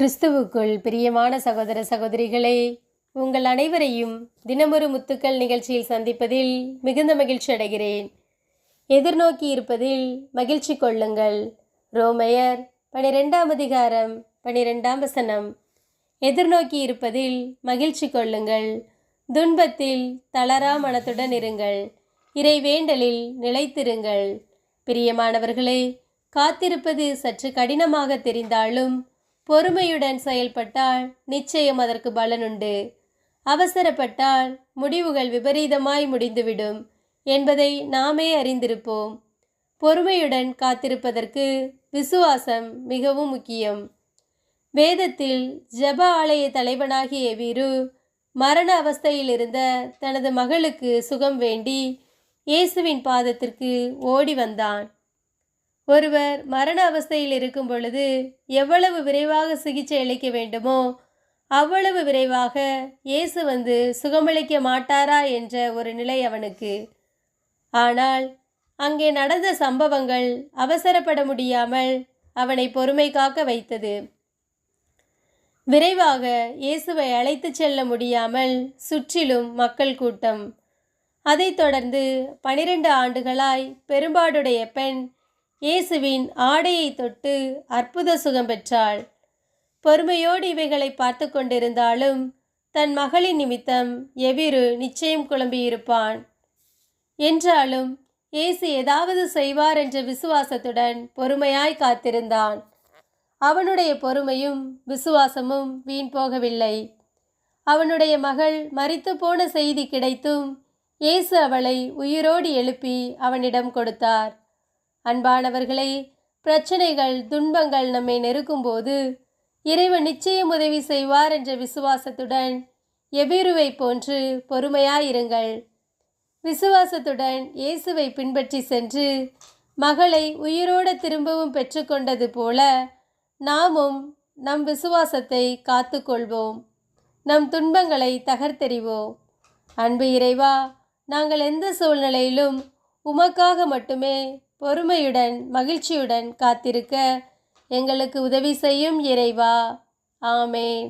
கிறிஸ்துவுக்குள் பிரியமான சகோதர சகோதரிகளே உங்கள் அனைவரையும் தினமொரு முத்துக்கள் நிகழ்ச்சியில் சந்திப்பதில் மிகுந்த மகிழ்ச்சி அடைகிறேன். எதிர்நோக்கி இருப்பதில் மகிழ்ச்சி கொள்ளுங்கள். ரோமையர் பனிரெண்டாம் அதிகாரம் பனிரெண்டாம் வசனம். எதிர்நோக்கி இருப்பதில் மகிழ்ச்சி கொள்ளுங்கள். துன்பத்தில் தளரா மனத்துடன் இருங்கள். இறை வேண்டலில் நிலைத்திருங்கள். பிரியமானவர்களே காத்திருப்பது சற்று கடினமாக தெரிந்தாலும் பொறுமையுடன் செயல்பட்டால் நிச்சயம் அதற்கு பலனுண்டு. அவசரப்பட்டால் முடிவுகள் விபரீதமாய் முடிந்துவிடும் என்பதை நாமே அறிந்திருப்போம். பொறுமையுடன் காத்திருப்பதற்கு விசுவாசம் மிகவும் முக்கியம். வேதத்தில் ஜெப ஆலய தலைவனாகிய வீரு மரண அவஸ்தையில் இருந்த தனது மகளுக்கு சுகம் வேண்டி இயேசுவின் பாதத்திற்கு ஓடி வந்தான். ஒருவர் மரண அவஸ்தையில் இருக்கும் பொழுது எவ்வளவு விரைவாக சிகிச்சை அளிக்க வேண்டுமோ அவ்வளவு விரைவாக இயேசு வந்து சுகமளிக்க மாட்டாரா என்ற ஒரு நிலை அவனுக்கு. ஆனால் அங்கே நடந்த சம்பவங்கள் அவசரப்பட முடியாமல் அவனை பொறுமை காக்க வைத்தது. விரைவாக இயேசுவை அழைத்துச் செல்ல முடியாமல் சுற்றிலும் மக்கள் கூட்டம். அதைத் தொடர்ந்து பனிரெண்டு ஆண்டுகளாய் பெரும்பாடுடைய பெண் இயேசுவின் ஆடையை தொட்டு அற்புத சுகம் பெற்றாள். பொறுமையோடு இவைகளை பார்த்து கொண்டிருந்தாலும் தன் மகளின் நிமித்தம் எவிரு நிச்சயம் குழம்பியிருப்பான்? என்றாலும் இயேசு ஏதாவது செய்வார் என்ற விசுவாசத்துடன் பொறுமையாய் காத்திருந்தான். அவனுடைய பொறுமையும் விசுவாசமும் வீண் போகவில்லை. அவனுடைய மகள் மறித்து போன செய்தி கிடைத்தும் இயேசு அவளை உயிரோடு எழுப்பி அவனிடம் கொடுத்தார். அன்பானவர்களே பிரச்சனைகள் துன்பங்கள் நம்மை நெருக்கும்போது இறைவன் நிச்சயம் உதவி செய்வார் என்ற விசுவாசத்துடன் எபிருவை போன்று பொறுமையாயிருங்கள். விசுவாசத்துடன் இயேசுவை பின்பற்றி சென்று மகளை உயிரோடு திரும்பவும் பெற்றுக்கொண்டது போல நாமும் நம் விசுவாசத்தை காத்துக்கொள்வோம். நம் துன்பங்களை தகர்த்தெறிவோம். அன்பு இறைவா நாங்கள் எந்த சூழ்நிலையிலும் உமக்காக மட்டுமே பொறுமையுடன் மகிழ்ச்சியுடன் காத்திருக்க எங்களுக்கு உதவி செய்யும் இறைவா. ஆமேன்.